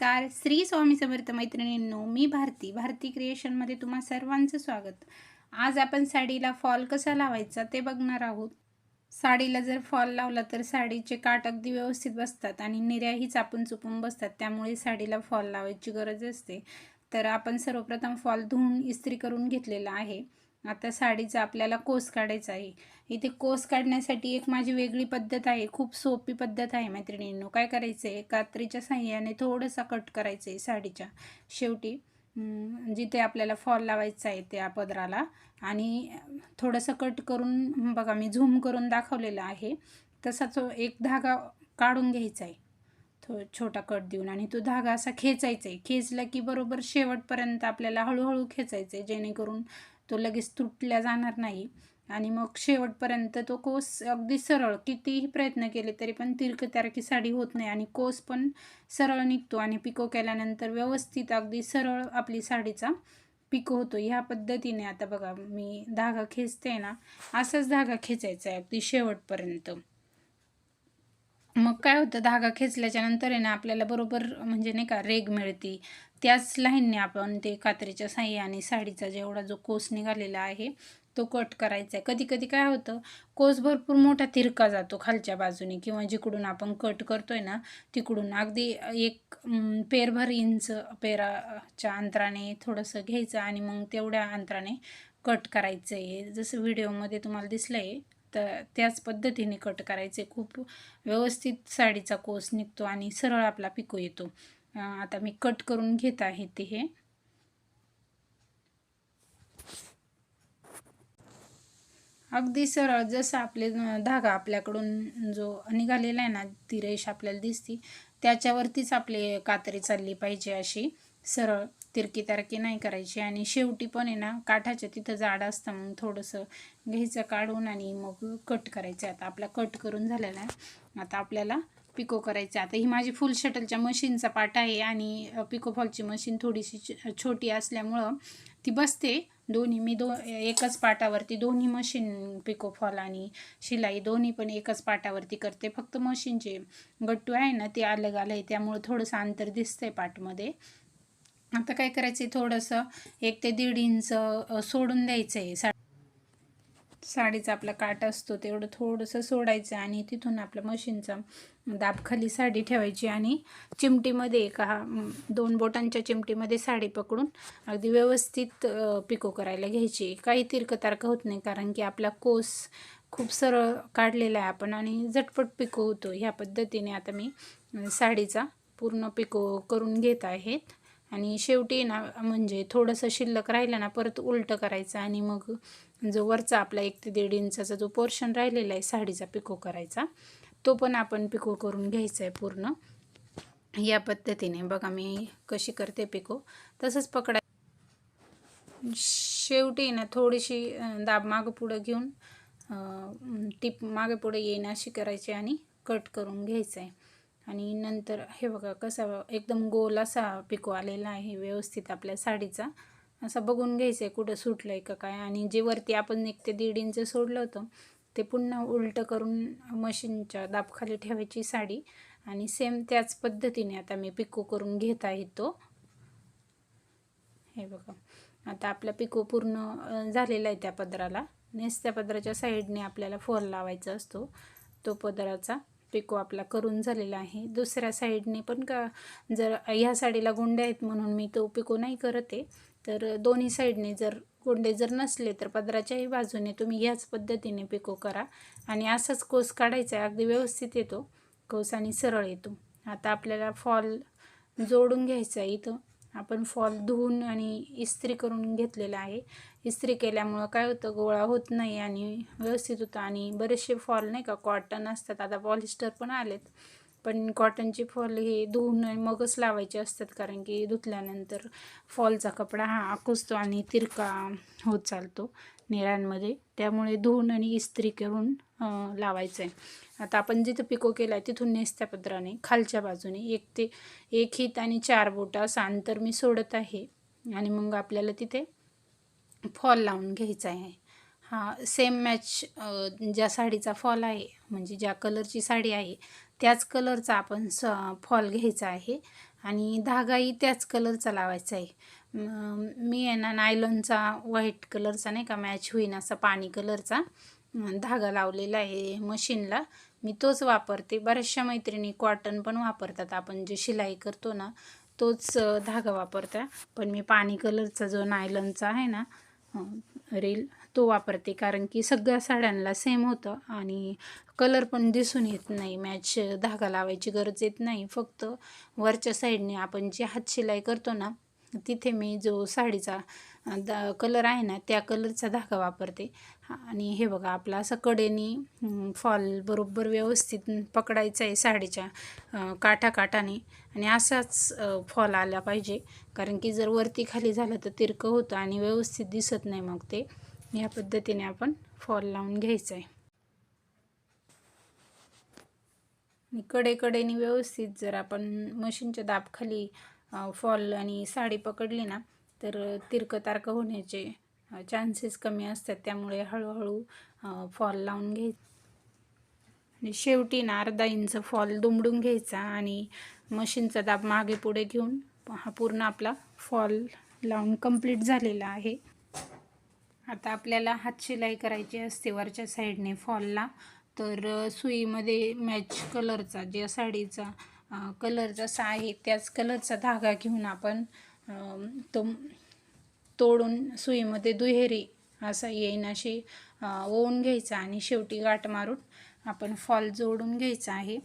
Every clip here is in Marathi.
नमस्कार. श्री स्वामी समर्थ मैत्रिणींनो मी भारती. भारती क्रिएशनमध्ये तुम्हा सर्वांचं स्वागत. आज आपण साडीला फॉल कसा लावायचा ते बघणार आहोत. साडीला जर फॉल लावला तर साडीचे काट अगदी व्यवस्थित बसतात आणि निर्याही चापून चुपून बसतात. त्यामुळे साडीला फॉल लावायची गरज असते. तर आपण सर्वप्रथम फॉल धुवून इस्त्री करून घेतलेला आहे. आता साडीचा आपल्याला कोस काढायचा आहे. इथे कोस काढण्यासाठी एक माझी वेगळी पद्धत आहे. खूप सोपी पद्धत आहे मैत्रिणींनो. काय करायचं आहे कात्रीच्या साह्याने थोडंसं कट करायचं आहे साडीच्या. शेवटी जिथे आपल्याला फॉल लावायचा आहे त्या पदराला. आणि थोडंसं कट करून बघा मी झूम करून दाखवलेलं आहे. तसा तो एक धागा काढून घ्यायचा आहे. थो छोटा कट देऊन. आणि तो धागा असा खेचायचा आहे. खेचला की बरोबर शेवटपर्यंत आपल्याला हळूहळू खेचायचं आहे जेणेकरून तो लगेच तुटल्या जाणार नाही. आणि मग शेवटपर्यंत तो कोस अगदी सरळ कितीही प्रयत्न केले तरी पण तिरकतारकी साडी होत नाही. आणि कोस पण सरळ निघतो आणि पिको केल्यानंतर व्यवस्थित अगदी सरळ आपली साडीचा पिको होतो. ह्या पद्धतीने आता बघा मी धागा खेचते ना असाच धागा खेचायचा आहे अगदी शेवटपर्यंत. मग काय होतं धागा खेचल्याच्या नंतर आहे ना आपल्याला बरोबर म्हणजे नाही का रेग मिळते. त्याच लाईनने आपण ते कात्रीच्या साह्याने साडीचा जेवढा जो कोस निघालेला आहे तो कट करायचा आहे कधी कधी काय होतं कोस भरपूर मोठा तिरका जातो खालच्या बाजूने किंवा जिकडून आपण कट करतोय ना तिकडून. अगदी एक पेरभर इंच पेराच्या अंतराने थोडंसं घ्यायचं आणि मग तेवढ्या अंतराने कट करायचं आहे जसं व्हिडिओमध्ये तुम्हाला दिसलं आहे तर त्याच पद्धतीने कट करायचे खूप व्यवस्थित साडीचा कोस निघतो आणि सरळ आपला पिको येतो. आता मी कट करून घेत आहे ते हे. अगदी सरळ जसं आपले धागा आपल्याकडून जो निघालेला आहे ना ती रेष आपल्याला दिसती त्याच्यावरतीच आपली कातरी चालली पाहिजे अशी. सरळ तिरकी तारकी नाही करायची. आणि शेवटी पण आहे ना काठाच्या तिथं जाड असतं मग थोडंसं घ्यायचं काढून आणि मग कट करायचं. आता आपला कट करून झालेला आहे. आता आपल्याला पिको करायचं. आता ही माझी फुल शटलच्या मशीनचा पाट आहे आणि पिको फॉलची मशीन थोडीशी छ- छोटी असल्यामुळं ती बसते. दोन्ही मी दो एकच पाटावरती दोन्ही मशीन पिको फॉल आणि शिलाई दोन्ही पण एकच पाटावरती करते. फक्त मशीनचे गट्टू आहे ना ते अलग आलं आहे. त्यामुळं थोडंसं अंतर दिसतंय पाटमध्ये. आता काय करायचं आहे थोडंसं एक ते दीड इंच सोडून द्यायचं आहे सा साडीचा आपला काट असतो तेवढं थोडंसं सोडायचं आणि तिथून आपल्या मशीनचा दाब खाली साडी ठेवायची आणि चिमटीमध्ये एका दोन बोटांच्या चिमटीमध्ये साडी पकडून अगदी व्यवस्थित पिको करायला घ्यायची. काही तिरकतारकं होत नाही कारण की आपला कोस खूप सरळ काढलेला आहे आपण आणि झटपट पिको होतो. ह्या पद्धतीने आता मी साडीचा पूर्ण पिको करून घेत आहेत आणि शेवटी ना म्हणजे थोडंसं शिल्लक राहिलं ना परत उलटं करायचं आणि मग जो वरचा आपला एक ते दीड इंचाचा जो पोर्शन राहिलेला आहे साडीचा पिको करायचा तो पण आपण पिको करून घ्यायचा आहे पूर्ण. या पद्धतीने बघा मी कशी करते पिको. तसंच पकडाय शेवटी ना थोडीशी दाब मागं पुढं घेऊन टीप मागे पुढे येईन अशी करायची आणि कट करून घ्यायचं आहे. आणि नंतर हे बघा कसा एकदम गोल असा पिको आलेला आहे व्यवस्थित आपल्या साडीचा. असा बघून घ्यायचं आहे कुठं सुटलं आहे का काय. आणि जे वरती आपण एक ते दीड इंच सोडलं होतं ते पुन्हा उलटं करून मशीनच्या दाबखाली ठेवायची साडी. आणि सेम त्याच पद्धतीने आता मी पिको करून घेत आहे तो. हे बघा आता आपला पिको पूर्ण झालेला आहे त्या पदराला. नेस त्या पदराच्या साईडने आपल्याला फोर लावायचा असतो तो पदराचा. पिको आपला करून झालेला आहे. दुसऱ्या साईडने पण का जर ह्या साडीला गोंडे आहेत म्हणून मी तो पिको नाही करत आहे. तर दोन्ही साईडने जर गोंडे जर नसले तर पदराच्याही बाजूने तुम्ही ह्याच पद्धतीने पिको करा. आणि असाच कोस काढायचा आहे अगदी व्यवस्थित येतो. कोस आणि सरळ येतो. आता आपल्याला फॉल जोडून घ्यायचा आहे इथं. आपण फॉल धुवून आणि इस्त्री करून घेतलेला आहे. इस्त्री केल्यामुळं काय होतं गोळा होत नाही आणि व्यवस्थित होतं आणि बरेचसे फॉल नाही का कॉटन असतात. आता पॉलिस्टर पण आलेत. पण कॉटनचे फॉल हे धुवून आणि मगच लावायचे असतात कारण की धुतल्यानंतर फॉलचा कपडा हा आकुसतो आणि तिरका होत चालतो निळ्यांमध्ये. त्यामुळे धुवून आणि इस्त्री करून लावायचं आहे आता आपण जिथं पिको केला आहे तिथून नेस्त्यापत्राने खालच्या बाजूने. एक ते एक हित आणि चार बोटा असं अंतर मी सोडत आहे. आणि मग आपल्याला तिथे फॉल लावून घ्यायचा आहे. हा सेम मॅच ज्या साडीचा फॉल आहे म्हणजे ज्या कलरची साडी आहे त्याच कलरचा आपण स फॉल घ्यायचा आहे. आणि धागाही त्याच कलरचा लावायचा आहे. मी आहे ना नायलॉनचा व्हाईट कलरचा नाही का मॅच होईन असा पाणी कलरचा. धागा लावलेला आहे मशीनला. मी तोच वापरते. बऱ्याचशा मैत्रिणी कॉटन पण वापरतात. आपण जे शिलाई करतो ना तोच धागा वापरता पण मी पाणी कलरचा जो नायलॉनचा आहे ना रील तो वापरते. कारण की सगळ्या साड्यांना सेम होतं. आणि कलर पण दिसून येत नाही. मॅच धागा लावायची गरज येत नाही. फक्त वरच्या साईडने आपण जी हात शिलाई करतो ना तिथे मी जो साडीचा द कलर आहे ना त्या कलरचा धागा वापरते. आणि हे बघा आपला असं कडेनी फॉल बरोबर व्यवस्थित पकडायचा आहे साडीच्या काठा काठाने आणि असाच फॉल आला पाहिजे. कारण की जर वरती खाली झालं तर तिरकं होतं आणि व्यवस्थित दिसत नाही मग ते. या पद्धतीने आपण फॉल लावून घ्यायचं आहे. आणि कडेकडेने व्यवस्थित जर आपण मशीनच्या दाबखाली फॉल आणि साडी पकडली ना तर तिरकं तारकं होण्याचे चान्सेस कमी असतात. त्यामुळे हळूहळू फॉल लावून घ्याय आणि शेवटी ना अर्धा इंच फॉल दुमडून घ्यायचा आणि मशीनचा दाब मागे पुढे घेऊन हा पूर्ण आपला फॉल लावून कंप्लीट झालेला आहे. आता आपल्याला हात शिलाई करायची असते वरच्या साईडने फॉलला तर सुईमध्ये मॅच कलरचा ज्या साडीचा कलर जसा आहे त्याच कलरचा धागा घेऊन आपण तो तोडून सुईमध्ये दुहेरी असा येईन अशी ओवून घ्यायचा आणि शेवटी गाठ मारून आपण फॉल जोडून घ्यायचा आहे.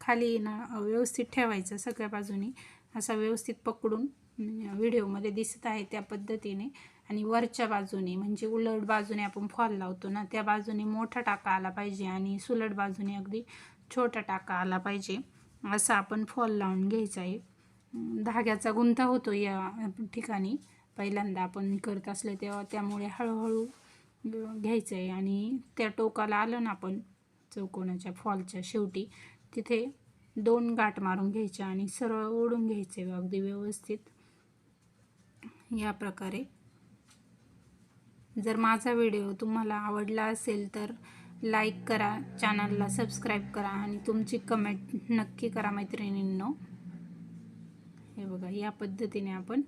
खाली ना व्यवस्थित ठेवायचं सगळ्या बाजूनी. असा व्यवस्थित पकडून व्हिडिओमध्ये दिसत आहे त्या पद्धतीने. आणि वरच्या बाजूने म्हणजे उलट बाजूने आपण फॉल लावतो ना त्या बाजूने मोठा टाका आला पाहिजे आणि सुलट बाजूने अगदी छोटा टाका आला पाहिजे. असा आपण फॉल लावून घ्यायचा आहे. धाग्याचा गुंता होतो या ठिकाणी. पहिल्यांदा आपण करत असले तेव्हा त्यामुळे हळूहळू घ्यायचं आहे आणि त्या टोकाला आलं ना आपण चौकोनाच्या फॉलच्या शेवटी तिथे दोन गाठ मारून घ्यायच्या आणि सरळ ओढून घ्यायचे अगदी व्यवस्थित. या प्रकारे. जर माझा व्हिडिओ तुम्हाला आवडला असेल तर लाईक करा चॅनलला सबस्क्राईब करा आणि तुमची कमेंट नक्की करा मैत्रिणींनो. हे बघा या पद्धतीने आपण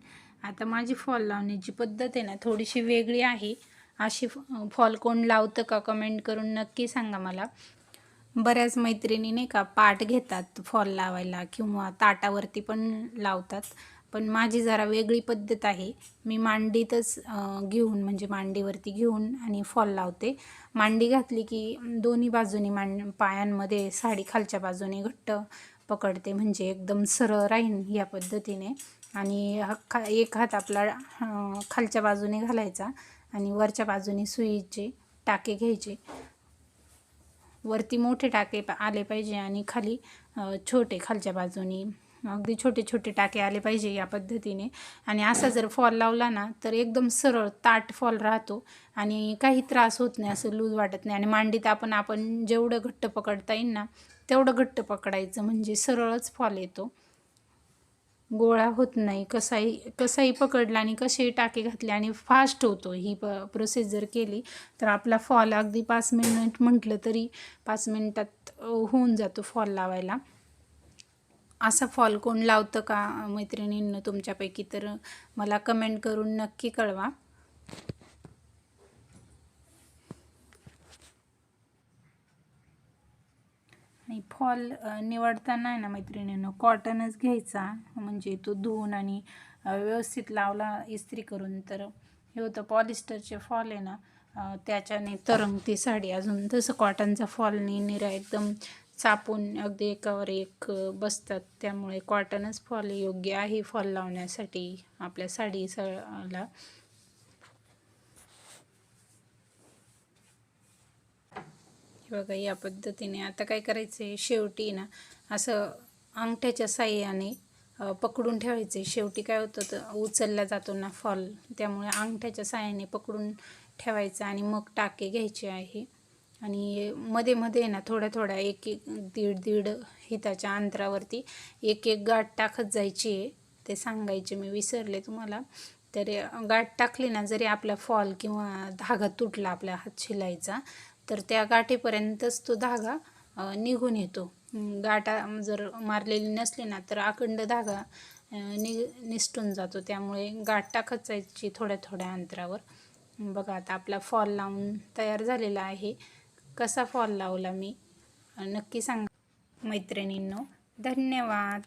आता माझी फॉल लावण्याची पद्धत आहे ना थोडीशी वेगळी आहे. अशी फॉल कोण लावतं का कमेंट करून नक्की सांगा मला. बऱ्याच मैत्रिणी नाही का पाट घेतात फॉल लावायला किंवा ताटावरती पण लावतात. पण माझी जरा वेगळी पद्धत आहे. मी मांडीतच घेऊन म्हणजे मांडीवरती घेऊन आणि फॉल लावते. मांडी घातली की दोन्ही बाजूनी मांड पायांमध्ये साडी खालच्या बाजूने घट्ट पकडते म्हणजे एकदम सरळ राहीन या पद्धतीने. आणि खा एक हात आपला खालच्या बाजूने घालायचा आणि वरच्या बाजूने सुईचे टाके घ्यायचे. वरती मोठे टाके आले पाहिजे आणि खाली छोटे खालच्या बाजूनी अगदी छोटे छोटे टाके आले पाहिजे या पद्धतीने. आणि असा जर फॉल लावला ना तर एकदम सरळ ताट फॉल राहतो आणि काही त्रास होत नाही असं लूज वाटत नाही. आणि मांडीत आपण आपण जेवढं घट्ट पकडता येईल ना तेवढं घट्ट पकडायचं म्हणजे सरळच फॉल येतो. गोळा होत नाही. कसाही कसाही पकडला आणि कसेही टाके घातले आणि फास्ट होतो. ही प प्रोसेस जर केली तर आपला फॉल अगदी पाच मिनिट म्हटलं तरी पाच मिनटात होऊन जातो फॉल लावायला. असा फॉल कोण लावतं का मैत्रिणींनं तुमच्यापैकी? तर मला कमेंट करून नक्की कळवा. आणि फॉल निवडताना आहे ना मैत्रिणीनं कॉटनच घ्यायचा. म्हणजे तो धुवून आणि व्यवस्थित लावला इस्त्री करून तर हे होतं पॉलिस्टरचे फॉल आहे ना त्याच्याने तरंगती साडी. अजून तसं कॉटनचा फॉलने निरा एकदम चापून अगदी एकावर एक बसतात. त्यामुळे कॉटनच फॉल योग्य आहे फॉल लावण्यासाठी आपल्या साडी हे बघा या पद्धतीने आता काय करायचं आहे शेवटी ना असं अंगठ्याच्या साह्याने पकडून ठेवायचे शेवटी काय होतं तर उचलला जातो ना फॉल. त्यामुळे अंगठ्याच्या साह्याने पकडून ठेवायचं आणि मग टाके घ्यायचे आहे. आणि मध्ये मध्ये ना थोड्या थोड्या एक एक दीड दीड हिताच्या अंतरावरती एक एक गाठ टाकत जायची आहे. ते सांगायचे मी विसरले तुम्हाला. तर गाठ टाकली ना जरी आपला फॉल किंवा धागा तुटला आपल्या हात शिलाईचा तर त्या गाठीपर्यंतच तो धागा निघून येतो. गाठा जर मारलेली नसली ना तर अखंड धागा नि निसटून जातो. त्यामुळे गाठा खचायची थोड्या थोड्या अंतरावर. बघा आता आपला फॉल लावून तयार झालेला आहे. कसा फॉल लावला मी? नक्की सांगा. मैत्रिणींनो धन्यवाद.